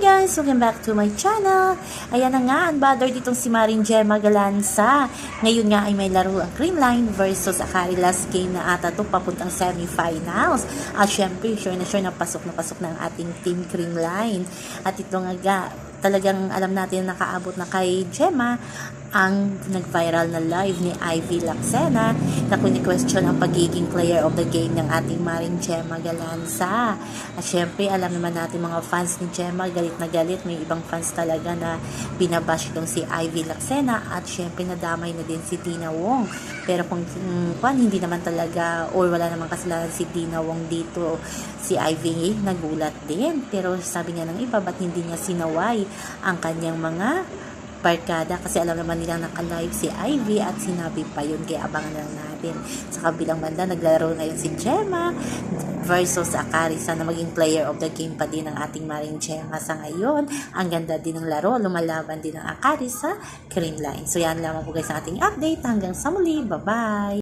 guys! Welcome back to my channel. Ayan na nga, unbothered ditong si Maring Gemma Galanza. Ngayon nga ay may laro ang Creamline versus Akari last game na ata to papuntang semifinals. At syempre, sure na sure na pasok na pasok na ang ating team Creamline. At ito nga ga, talagang alam natin na nakaabot na kay Gemma ang nag-viral na live ni Ivy Laxena na kuni-question ang pagiging player of the game ng ating Maring Gemma Galanza. At syempre, alam naman natin mga fans ni Gemma, galit na galit. May ibang fans talaga na binabash itong si Ivy Laxena at syempre nadamay na din si Tina Wong. Pero kung mm, kung hindi naman talaga or wala namang kasalanan si Tina Wong dito, si Ivy nagulat din. Pero sabi niya ng iba, ba't hindi niya sinaway ang kanyang mga barkada kasi alam naman nilang naka-live si Ivy at sinabi pa yun kaya abangan lang natin. Sa kabilang banda naglaro ngayon si Gemma versus Akari. Sana maging player of the game pa din ng ating Maring Gemma sa ngayon. Ang ganda din ng laro lumalaban din ang Akari sa Creamline so yan lamang po guys ang ating update. Hanggang sa muli. Bye bye